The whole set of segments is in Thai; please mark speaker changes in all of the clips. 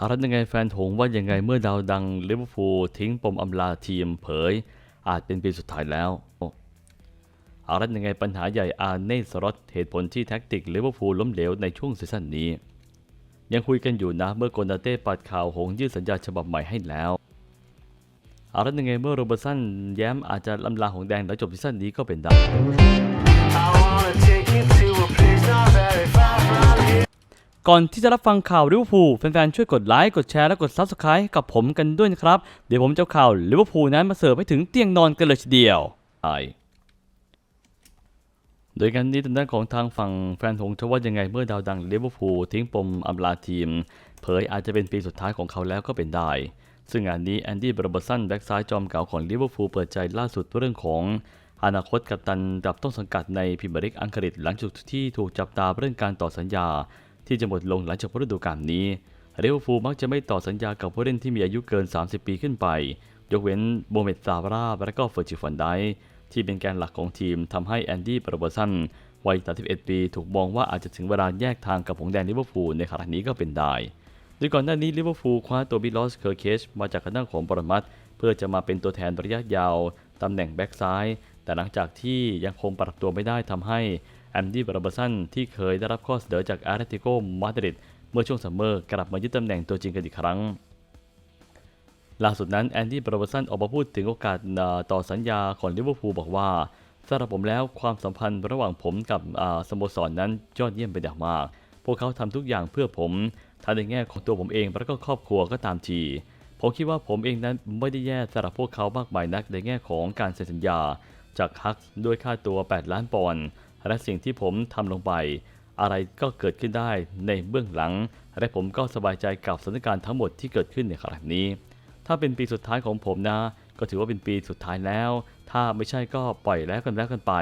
Speaker 1: อารัตยังไงแฟนหงว่ายังไงเมื่อดาวดังลิเวอร์พูลทิ้งปมอำลาทีมเผย อาจเป็นปีสุดท้ายแล้วอารัตยังไงปัญหาใหญ่อาร์เน่สล็อตเหตุผลที่แท็กติกลิเวอร์พูลล้มเหลวในช่วงซีซั่นนี้ ยังคุยกันอยู่นะเมื่อโกนาเต้ปัดข่าวหงยืดสัญญาฉบับใหม่ให้แล้วอารัตยังไงเมื่อโรเบร์ตสันแย้มอาจจะลำลาหงแดงหลังจบซีซั่นนี้ก็เป็นได้ ก่อนที่จะรับฟังข่าวลิเวอร์พูลแฟนๆ ช่วยกดไลค์ กดแชร์และกด Subscribe กับผมกันด้วยนะครับ เดี๋ยวผมจะข่าวลิเวอร์พูลนั้นมาเสิร์ฟให้ถึงเตียงนอนกันเลยทีเดียวใช่โดยกันนี้ทางด้านของทางฝั่งแฟนหงส์จะว่ายังไงเมื่อดาวดังลิเวอร์พูลทิ้งปมอำลาทีม เผยอาจจะเป็นปีสุดท้ายของเขาแล้วก็เป็นได้ ซึ่งงานนี้แอนดี้บรเบอร์สันแบ็กซ้ายจอมเก่าของลิเวอร์พูลเปิดใจล่าสุดเรื่องของอนาคตกัปตันกับต้นสังกัดในพรีเมียร์ลีกอังกฤษหลังจากที่ถูกจับตาเรื่องการต่อสัญญา ที่จะหมดลงหลังจากฤดูกาลนี้ลิเวอร์พูมักจะไม่ต่อสัญญากับผู้เล่นที่มีอายุเกิน 30 ปีขึ้นไป ยกเว้นโมเมดซาบราและก็เฟอร์จิฟันไดที่เป็นแกนหลักของทีมทำให้แอนดี้บรเบอร์สันวัย 31 ปี ถูกมองว่าอาจจะถึงเวลาแยกทางกับผงแดงลิเวอร์พูลในขณะนี้ก็เป็นได้โดยก่อนหน้านี้ลิเวอร์พูลคว้าตัวบิลลอสเคอร์เคชมาจากคณะของปรมัตเพื่อจะมาเป็นตัวแทนระยะยาวตำแหน่งแบ็กซ้าย แต่หลังจากที่ยังคงปรับตัวไม่ได้ทำให้ แอนดี้บรเบอร์สันที่เคยได้รับข้อเสนอจากอาร์เตติโกมาดริดเมื่อช่วงซัมเมอร์กลับมายึดตำแหน่งตัวจริงกันอีกครั้ง ล่าสุดนั้นแอนดี้บรเบอร์สันออกมาพูดถึงโอกาสต่อสัญญาของลิเวอร์พูลบอกว่าสำหรับผมแล้วความสัมพันธ์ระหว่างผมกับสโมสรนนั้นยอดเยี่ยมเป็นอย่างมาก พวกเขาทำทุกอย่างเพื่อผมทั้งในแง่ของตัวผมเองและก็ครอบครัวก็ตามทีผมคิดว่าผมเองนั้นไม่ได้แย่สำหรับพวกเขามากมายนักในแง่ของการเซ็นสัญญา จากฮักด้วยค่าตัว 8 ล้านปอนด์ และสิ่งที่ผมทำลงไป อะไรก็เกิดขึ้นได้ในเบื้องหลัง และผมก็สบายใจกับสถานการณ์ทั้งหมดที่เกิดขึ้นในขณะนี้ ถ้าเป็นปีสุดท้ายของผมนะ ก็ถือว่าเป็นปีสุดท้ายแล้ว ถ้าไม่ใช่ก็ปล่อยแล้วกันแล้วกันไป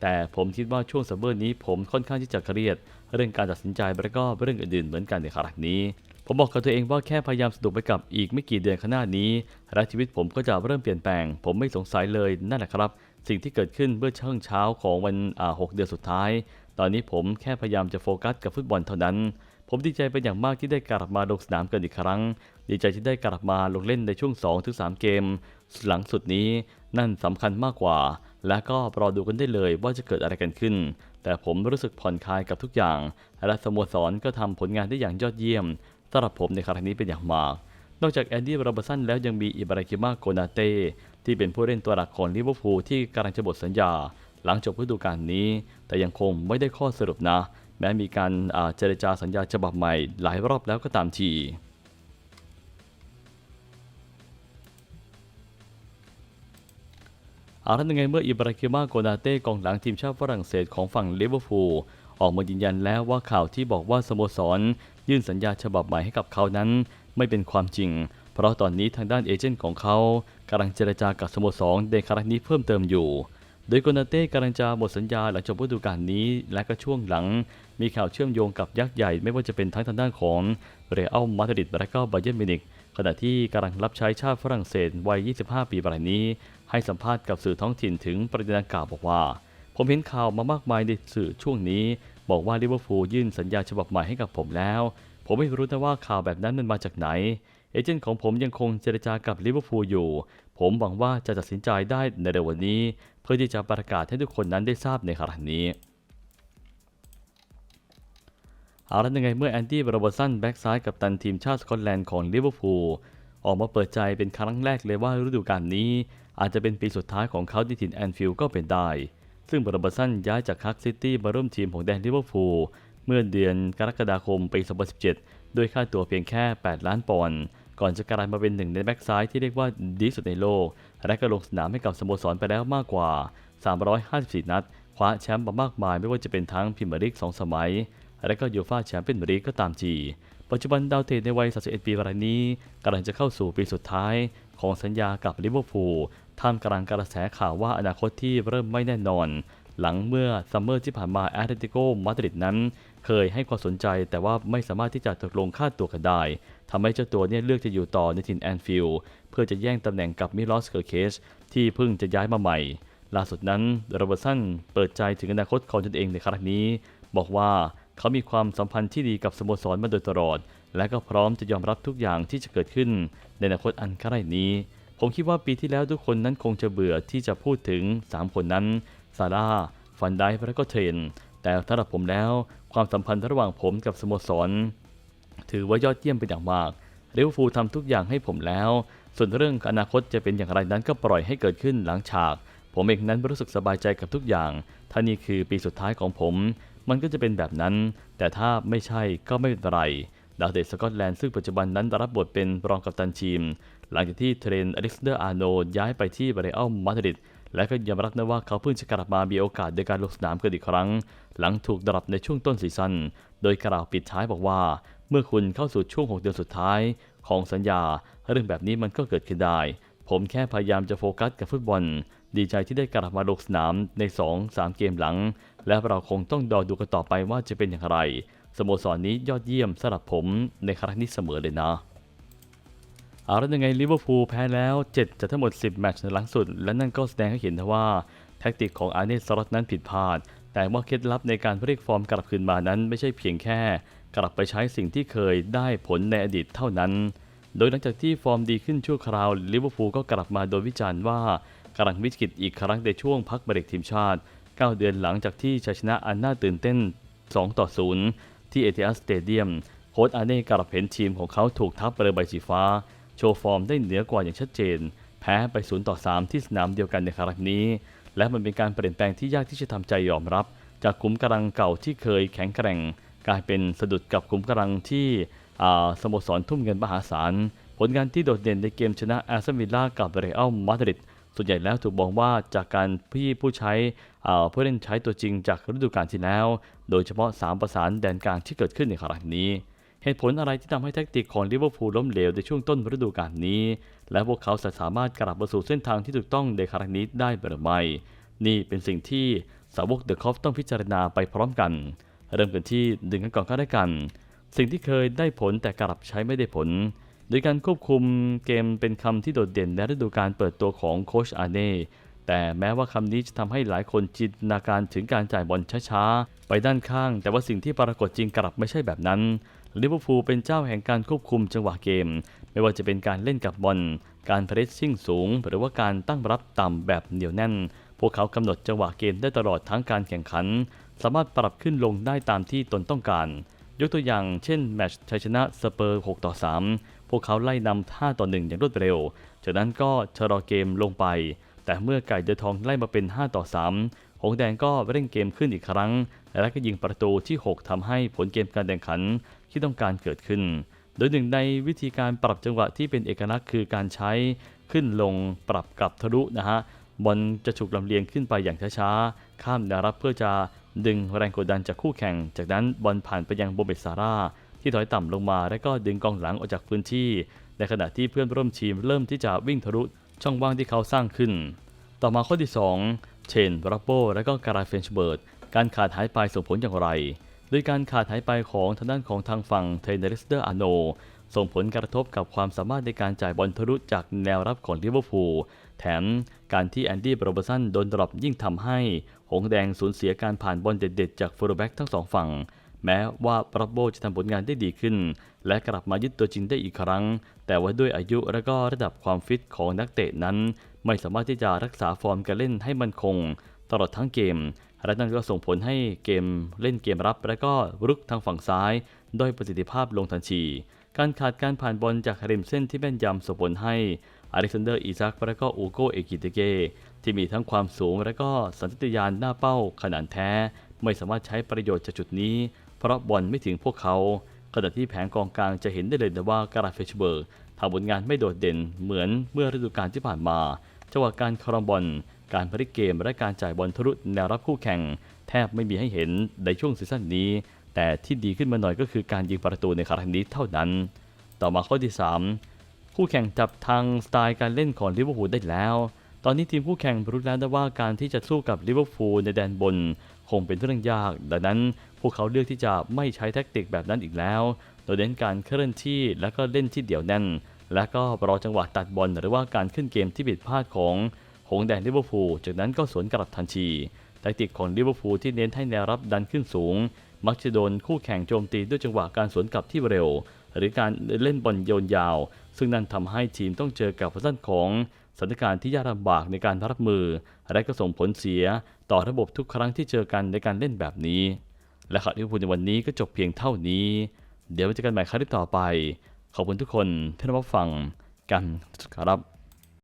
Speaker 1: แต่ผมคิดว่าช่วงซัมเมอร์นี้ผมค่อนข้างที่จะเครียด เรื่องการตัดสินใจและก็เรื่องอื่นๆเหมือนกันในขณะนี้ผมบอกกับตัวเองว่าแค่พยายามสนุกไปกับอีกไม่กี่เดือนข้างหน้านี้และชีวิตผมก็จะเริ่มเปลี่ยนแปลง ผมไม่สงสัยเลยนั่นแหละครับ สิ่งที่เกิดขึ้นเมื่อช่วงเช้าของวันอ่าหกเดือนสุดท้าย ตอนนี้ผมแค่พยายามจะโฟกัสกับฟุตบอลเท่านั้น ผมดีใจเป็นอย่างมากที่ได้กลับมาลงสนามกันอีกครั้ง ดีใจที่ได้กลับมาลงเล่นในช่วง 2-3 เกม หลังสุดนี้นั่นสำคัญมากกว่า และก็รอดูกันได้เลยว่าจะเกิดอะไรกันขึ้น แต่ผมรู้สึกผ่อนคลายกับทุกอย่าง และสโมสรก็ทำผลงานได้อย่างยอดเยี่ยมสำหรับผมในครั้งนี้เป็นอย่างมากนอกจากแอนดี้โรบสันแล้วยังมีอิบรากิมาโกนาเต้ ที่เป็นผู้เล่นตัวหลักของลิเวอร์พูลที่กำลังจะหมดสัญญา หลังจบฤดูกาลนี้ แต่ยังคงไม่ได้ข้อสรุปนะ แม้มีการเจรจาสัญญาฉบับใหม่หลายรอบแล้วก็ตามทีอาท่านยังไงเมื่ออิบราฮิมาโกนาเต้กองหลังทีมชาติฝรั่งเศสของฝั่งลิเวอร์พูลออกมายืนยันแล้วว่าข่าวที่บอกว่าสโมสร ยื่นสัญญาฉบับใหม่ให้กับเขานั้น ไม่เป็นความจริง เพราะตอนนี้ทางด้านเอเจนต์ของเขากำลังเจรจากับสโมสรในครั้งนี้เพิ่มเติมอยู่ โดยโกนาเต้กำลังจะหมดสัญญาหลังจบฤดูกาลนี้ และก็ช่วงหลัง มีข่าวเชื่อมโยงกับยักษ์ใหญ่ไม่ว่าจะเป็นทั้งทางด้านของเรอัลมาดริดและก็บาเยิร์นมิวนิกขณะที่กำลังรับใช้ชาติฝรั่งเศสวัย 25 ปีรายนี้ ให้สัมภาษณ์กับสื่อท้องถิ่นถึงประเด็นดังกล่าวบอกว่า ผมเห็นข่าวมามากมายในสื่อช่วงนี้ บอกว่าลิเวอร์พูลยื่นสัญญาฉบับใหม่ให้กับผมแล้ว ผมไม่รู้นะว่าข่าวแบบนั้นมันมาจากไหน เอเจนต์ของผมยังคงเจรจากับลิเวอร์พูลอยู่ ผมหวังว่าจะตัดสินใจได้ในเร็ววันนี้ เพื่อที่จะประกาศให้ทุกคนนั้นได้ทราบในขณะนี้เอาละยังไงเมื่อแอนดี้บรเบอร์สันแบ็กซ้ายกับตันทีมชาติสกอตแลนด์ของลิเวอร์พูลออกมาเปิดใจเป็นครั้งแรกเลยว่าฤดูกาลนี้ อาจจะเป็นปีสุดท้ายของเขาที่ถิ่นแอนฟิลด์ก็เป็นได้ ซึ่งบรเบอร์สันย้ายจากคักซิตี้มาร่วมทีมของแดนลิเวอร์พูลเมื่อเดือนกรกฎาคมปี 2017 ด้วยค่าตัวเพียงแค่ 8 ล้านปอนด์ ก่อนจะกลายมาเป็นหนึ่งในแบ็กซ้ายที่เรียกว่าดีสุดในโลก และก็ลงสนามให้กับสโมสรไปแล้วมากกว่า 354 นัด คว้าแชมป์มามากมายไม่ว่าจะเป็นทั้งพรีเมียร์ลีก2 สมัย และก็ยูฟ่าแชมเปี้ยนลีกก็ตามจี ปัจจุบันดาวเตะในวัย 31 ปีรายนี้กำลังจะเข้าสู่ปีสุดท้าย ของสัญญากับลิเวอร์พูลท่ามกลางกระแสข่าวว่าอนาคตที่เริ่มไม่แน่นอน หลังเมื่อซัมเมอร์ที่ผ่านมาแอตเลติโกมาดริดนั้น เคยให้ความสนใจแต่ว่าไม่สามารถที่จะตกลงค่าตัวกันได้ทำให้เจ้าตัวเนี่ยเลือกจะอยู่ต่อในถิ่นแอนฟิลด์เพื่อจะแย่งตำแหน่งกับมิลอสเคอร์เคสที่เพิ่งจะย้ายมาใหม่ ล่าสุดนั้นโรเบอร์สันเปิดใจถึงอนาคตของตนเองในครั้งนี้ บอกว่าเขามีความสัมพันธ์ที่ดีกับสโมสรมาโดยตลอด และก็พร้อมจะยอมรับทุกอย่างที่จะเกิดขึ้น ในอนาคตอันใกล้นี้ ผมคิดว่าปีที่แล้วทุกคนนั้นคงจะเบื่อที่จะพูดถึง 3 คนนั้นซาร่าฟันไดและก็เทรน แต่สำหรับผมแล้ว ความสัมพันธ์ระหว่างผมกับสโมสร ถือว่ายอดเยี่ยมเป็นอย่างมากลิเวอร์พูลทำทุกอย่างให้ผมแล้ว ส่วนเรื่องอนาคตจะเป็นอย่างไรนั้นก็ปล่อยให้เกิดขึ้นหลังฉาก ผมเองนั้นรู้สึกสบายใจกับทุกอย่างถ้านี่คือปีสุดท้ายของผม มันก็จะเป็นแบบนั้น แต่ถ้าไม่ใช่ก็ไม่เป็นไรดาวเตะสกอตแลนด์ซึ่งปัจจุบันนั้นรับบทเป็นรองกัปตันทีม หลังจากที่เทรนอเล็กซานเดอร์อาร์โนย้ายไปที่เรอัลมาดริด และก็ยอมรับนะว่าเขาเพิ่งจะกลับมามีโอกาสในการลงสนามกันอีกครั้ง หลังถูกดรอปในช่วงต้นซีซั่นโดยกล่าวปิดท้ายบอกว่า เมื่อคุณเข้าสู่ช่วง 6 เดือนสุดท้าย ของสัญญา เรื่องแบบนี้มันก็เกิดขึ้นได้ ผมแค่พยายามจะโฟกัสกับฟุตบอล ดีใจที่ได้กลับมาลงสนามใน 2-3 เกมหลัง และเราคงต้องรอดูกันต่อไปว่าจะเป็นอย่างไรสโมสรนนี้ยอดเยี่ยมสำหรับผมในครั้งนี้เสมอเลยนะ เอาแล้วยังไงลิเวอร์พูลแพ้แล้ว 7 จากทั้งหมด 10 แมตช์ในหลังสุด และนั่นก็แสดงให้เห็นว่า แท็กติกของอาร์เนสลอตนั้นผิดพลาด แต่ว่าเคล็ดลับในการเรียกฟอร์มกลับคืนมานั้น ไม่ใช่เพียงแค่ กลับไปใช้สิ่งที่เคยได้ผลในอดีตเท่านั้น โดยหลังจากที่ฟอร์มดีขึ้นชั่วคราวลิเวอร์พูลก็กลับมาโดนวิจารณ์ว่ากำลังวิกฤตอีกครั้งในช่วงพักเบรกทีมชาติ 9 เดือนหลังจากที่ชัยชนะอันน่าตื่นเต้น 2 ต่อ 0 ที่เอเทียสเตเดียมโค้ชอาร์เน่กลับเห็นทีมของเขาถูกทับเบอใบสีฟ้า โชว์ฟอร์มได้เหนือกว่าอย่างชัดเจน แพ้ไป 0 ต่อ 3 ที่สนามเดียวกันในครั้งนี้ และมันเป็นการเปลี่ยนแปลงที่ยากที่จะทำใจยอมรับ จากขุมกำลังเก่าที่เคยแข็งแกร่ง กลายเป็นสะดุดกับขุมกำลังที่สโมสรทุ่มเงินมหาศาลผลงานที่โดดเด่นในเกมชนะแอสตันวิลล่ากับเรอัลมาดริดส่วนใหญ่แล้วถูกมองว่าจากการพี่ผู้ใช้ผู้เล่นใช้ตัวจริงจากฤดูกาลที่แล้ว โดยเฉพาะ 3 ประสานแดนกลางที่เกิดขึ้นในครั้งนี้ เหตุผลอะไรที่ทำให้แท็กติกของลิเวอร์พูลล้มเหลวในช่วงต้นฤดูกาลนี้ และพวกเขาจะสามารถกลับมาสู่เส้นทางที่ถูกต้องในครั้งนี้ได้หรือไม่นี่เป็นสิ่งที่สาวกเดอะคอฟต้องพิจารณาไปพร้อมกัน เริ่มกันที่ดึงกันก่อนก็ได้กัน สิ่งที่เคยได้ผลแต่กลับใช้ไม่ได้ผล โดยการควบคุมเกมเป็นคำที่โดดเด่นในฤดูกาลเปิดตัวของโคชอาเน่แต่แม้ว่าคำนี้จะทำให้หลายคนจินตนาการถึงการจ่ายบอลช้าๆ ไปด้านข้าง แต่ว่าสิ่งที่ปรากฏจริงกลับไม่ใช่แบบนั้น ลิเวอร์พูลเป็นเจ้าแห่งการควบคุมจังหวะเกม ไม่ว่าจะเป็นการเล่นกับบอล การเพรสซิ่งสูง หรือว่าการตั้งรับต่ำแบบเหนียวแน่น พวกเขากำหนดจังหวะเกมได้ตลอดทั้งการแข่งขัน สามารถปรับขึ้นลงได้ตามที่ตนต้องการ ยกตัวอย่างเช่นแมตช์ชัยชนะสเปอร์6ต่อ3 พวกเขาไล่นำ5ต่อ1อย่างรวดเร็ว จากนั้นก็ชะลอเกมลงไป แต่เมื่อไก่เดือทองไล่มาเป็น5ต่อ3หงแดงก็เร่งเกมขึ้นอีกครั้ง และก็ยิงประตูที่ 6ทำให้ผลเกมการแข่งขัน ที่ต้องการเกิดขึ้น โดยหนึ่งในวิธีการปรับจังหวะที่เป็นเอกลักษณ์คือการใช้ขึ้นลงปรับกับทะลุนะฮะบอลจะถูกลำเลียงขึ้นไปอย่างช้าๆ ข้ามแนวรับเพื่อจะดึงแรงกดดันจากคู่แข่ง จากนั้นบอลผ่านไปยังโบเบซาร่าที่ถอยต่ำลงมาและก็ดึงกองหลังออกจากพื้นที่ ในขณะที่เพื่อนร่วมทีมเริ่มที่จะวิ่งทะลุช่องว่างที่เขาสร้างขึ้น ต่อมาข้อที่ 2 เชนบรับโบและก็การาเฟนชเบิร์ดการขาดหายไปส่งผลอย่างไร โดยการขาดหายไปของทางด้านของทางฝั่งเทนเนริสเดอร์อาโน ส่งผลกระทบกับความสามารถในการจ่ายบอลทะลุจากแนวรับของลิเวอร์พูล แถมการที่แอนดี้โรเบอร์สันโดนดรอปยิ่งทำให้ หงส์แดงสูญเสียการผ่านบอลเด็ดๆ จากฟูลแบ็กทั้งสองฝั่ง แม้ว่าปรับโบจะทำผลงานได้ดีขึ้น และกลับมายึดตัวจริงได้อีกครั้ง แต่ว่าด้วยอายุและก็ระดับความฟิตของนักเตะนั้น ไม่สามารถที่จะรักษาฟอร์มการเล่นให้มั่นคง ตลอดทั้งเกม และนั่นก็ส่งผลให้เกมเล่นเกมรับ และก็รุกทางฝั่งซ้ายด้อยประสิทธิภาพลงทันทีการขาดการผ่านบอลจากริมเส้นที่แม่นยำส่งผลให้อเล็กซานเดอร์อีซักและก็อูโกเอกิเตเกที่มีทั้งความสูงและก็สัญชาตญาณหน้าเป้าขนาดแท้ ไม่สามารถใช้ประโยชน์จากจุดนี้ เพราะบอลไม่ถึงพวกเขาขณะที่แผงกองกลางจะเห็นได้เลยนะว่าการาเฟชเบิร์กทำผลงานไม่โดดเด่นเหมือนเมื่อฤดูกาลที่ผ่านมาจังหวะการครองบอล การพลิกเกมและการจ่ายบอลทะลุแนวรับคู่แข่ง แทบไม่มีให้เห็นในช่วงซีซั่นนี้ แต่ที่ดีขึ้นมาหน่อยก็คือการยิงประตูในครั้งนี้เท่านั้น ต่อมาข้อที่ 3 คู่แข่งจับทางสไตล์การเล่นของลิเวอร์พูลได้แล้ว ตอนนี้ทีมคู่แข่งรู้แล้วนะว่าการที่จะสู้กับลิเวอร์พูลในแดนบน คงเป็นเรื่องยาก ดังนั้นพวกเขาเลือกที่จะไม่ใช้แท็กติกแบบนั้นอีกแล้ว โดยเน้นการเคลื่อนที่และก็เล่นที่เดี่ยวแน่นและก็รอจังหวะตัดบอลหรือว่าการขึ้นเกมที่ผิดพลาดของ หงแดงลิเวอร์พูลจากนั้นก็สวนกลับทันทีแทคติกของลิเวอร์พูลที่เน้นให้แนวรับดันขึ้นสูง มักจะโดนคู่แข่งโจมตีด้วยจังหวะการสวนกลับที่เร็ว หรือการเล่นบอลโยนยาว ซึ่งนั่นทำให้ทีมต้องเจอกับด้นของสถานการณ์ที่ยากลำบากในการรับมือ และก็ส่งผลเสียต่อระบบทุกครั้งที่เจอกันในการเล่นแบบนี้ และข่าวลิเวอร์พูลในวันนี้ก็จบเพียงเท่านี้ เดี๋ยวเจอกันใหม่ครั้งต่อไป ขอบคุณทุกคนที่รับฟังกันครับ